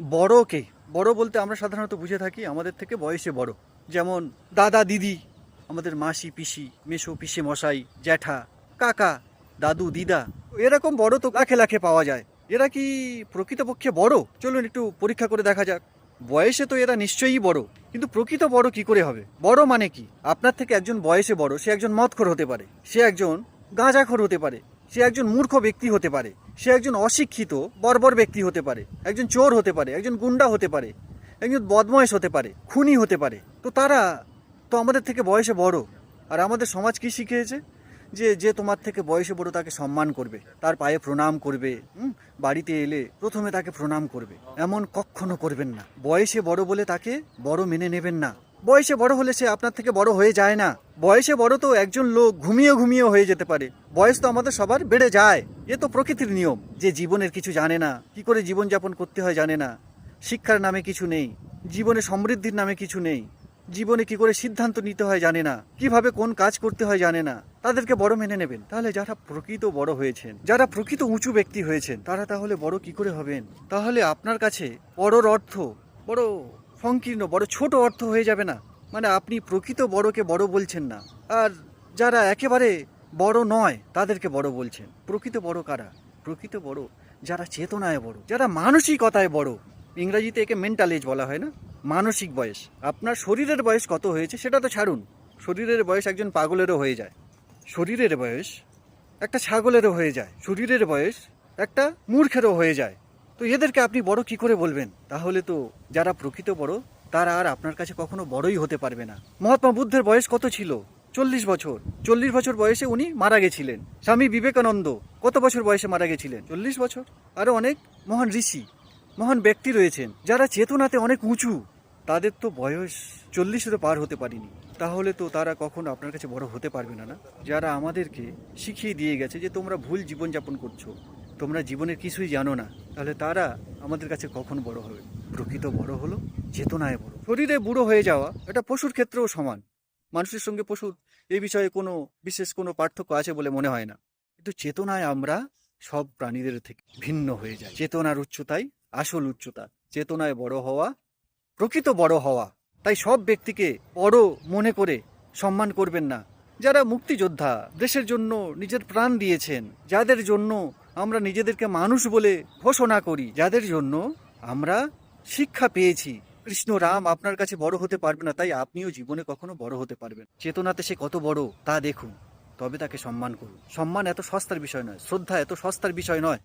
বড় কে? বড় বলতে আমরা সাধারণত বুঝে থাকি আমাদের থেকে বয়সে বড়। যেমন দাদা দিদি, আমাদের মাসি, পিসি, মেসো, পিসে মশাই, জ্যাঠা, কাকা, দাদু, দিদা, এরকম বড় তো লাখে লাখে পাওয়া যায়। এরা কি প্রকৃতপক্ষে বড়? চলুন একটু পরীক্ষা করে দেখা যাক। বয়সে তো এরা নিশ্চয়ই বড়, কিন্তু প্রকৃত বড় কি করে হবে? বড় মানে কি? আপনার থেকে একজন বয়সে বড়, সে একজন মদখোর হতে পারে, সে একজন গাঁজাখোর হতে পারে সে একজন মূর্খ ব্যক্তি হতে পারে। সে একজন অশিক্ষিত, বর্বর ব্যক্তি হতে পারে। একজন চোর হতে পারে, একজন গুন্ডা হতে পারে, একজন বদময়েশ হতে পারে, খুনি হতে পারে। তো তারা তো আমাদের থেকে বয়সে বড়। আর আমাদের সমাজ কি শিখিয়েছে? যে যে তোমার থেকে বয়সে বড় তাকে সম্মান করবে, তার পায়ে প্রণাম করবে বাড়িতে এলে প্রথমে তাকে প্রণাম করবে। এমন কখনো করবেন না। বয়সে বড় বলে তাকে বড় মেনে নেবেন না। বয়সে বড় হলে সে আপনার থেকে বড় হয়ে যায় না। বয়সে বড় তো একজন লোক ঘুমিয়ে ঘুমিয়ে হয়ে যেতে পারে। বয়স তো আমাদের সবার বেড়ে যায়। এ তো প্রকৃতির নিয়ম। যে জীবনের কিছু জানে না, কি করে জীবনযাপন করতে হয় জানে না। শিক্ষার নামে কিছু নেই। জীবনে সমৃদ্ধির নামে কিছু নেই। জীবনে কি করে সিদ্ধান্ত নিতে হয় জানে না। কীভাবে কোন কাজ করতে হয় জানে না। তাদেরকে বড় মেনে নেবেন। তাহলে যারা প্রকৃত বড় হয়েছেন, যারা প্রকৃত উঁচু ব্যক্তি হয়েছেন, তারা তাহলে বড় কি করে হবেন? তাহলে আপনার কাছে বড়র অর্থ, বড় সংকীর্ণ, বড় ছোট অর্থ হয়ে যাবে না। মানে আপনি প্রকৃত বড়কে বড় বলছেন না। আর যারা একেবারে বড় নয়, তাদেরকে বড় বলছেন। প্রকৃত বড় কারা? প্রকৃত বড় যারা চেতনায় বড়, যারা মানসিকতায় বড়। ইংরাজিতে একে মেন্টাল এজ বলা হয় না? মানসিক বয়স। আপনার শরীরের বয়স কত হয়েছে সেটা তো ছাড়ুন। শরীরের বয়স একজন পাগলেরও হয়ে যায়। শরীরের বয়স একটা ছাগলেরও হয়ে যায়। শরীরের বয়স একটা মূর্খেরও হয়ে যায়। তো এদেরকে আপনি বড় কি করে বলবেন? তাহলে তো যারা প্রকৃত বড়, তারা আর আপনার কাছে কখনো বড়ই হতে পারবে না। মহাত্মা বুদ্ধের বয়স কত ছিল? চল্লিশ বছর। চল্লিশ বছর বয়সে উনি মারা গেছিলেন। স্বামী বিবেকানন্দ কত বছর বয়সে মারা গেছিলেন? চল্লিশ বছর? আরও অনেক মহান ঋষি, মহান ব্যক্তি রয়েছেন, যারা চেতনাতে অনেক উঁচু। তাদের তো বয়স চল্লিশেরও পার হতে পারিনি। তাহলে তো তারা কখনো আপনার কাছে বড় হতে পারবে না না? যারা আমাদেরকে শিখিয়ে দিয়ে গেছে যে তোমরা ভুল জীবনযাপন করছ, তোমরা জীবনের কিছুই জানো না। তাহলে তারা আমাদের কাছে কখন বড় হবে? প্রকৃত বড় হলো চেতনায় বড়। শরীরে বুড়ো হয়ে যাওয়া, এটা পশুর ক্ষেত্রেও সমান। মানুষের সঙ্গে পশুর এই বিষয়ে কোনো বিশেষ কোনো পার্থক্য আছে বলে মনে হয় না। কিন্তু চেতনায় আমরা সব প্রাণীদের থেকে ভিন্ন হয়ে যায় চেতনার উচ্চতাই আসল উচ্চতা। চেতনায় বড় হওয়া, প্রকৃত বড় হওয়া। তাই সব ব্যক্তিকে বড় মনে করে সম্মান করবেন না। যারা মুক্তিযোদ্ধা, দেশের জন্য নিজের প্রাণ দিয়েছেন, যাদের জন্য আমরা নিজেদেরকে মানুষ বলে ঘোষণা করি, যাদের জন্য আমরা শিক্ষা পেয়েছি। কৃষ্ণ রাম আপনার কাছে বড় হতে পারবে না, তাই আপনিও জীবনে কখনো বড় হতে পারবেন চেতনাতে সে কত বড়, তা দেখুন। তবে তাকে সম্মান করুন। সম্মান এত সস্তার বিষয় নয়, শ্রদ্ধা এত সস্তার বিষয় নয়।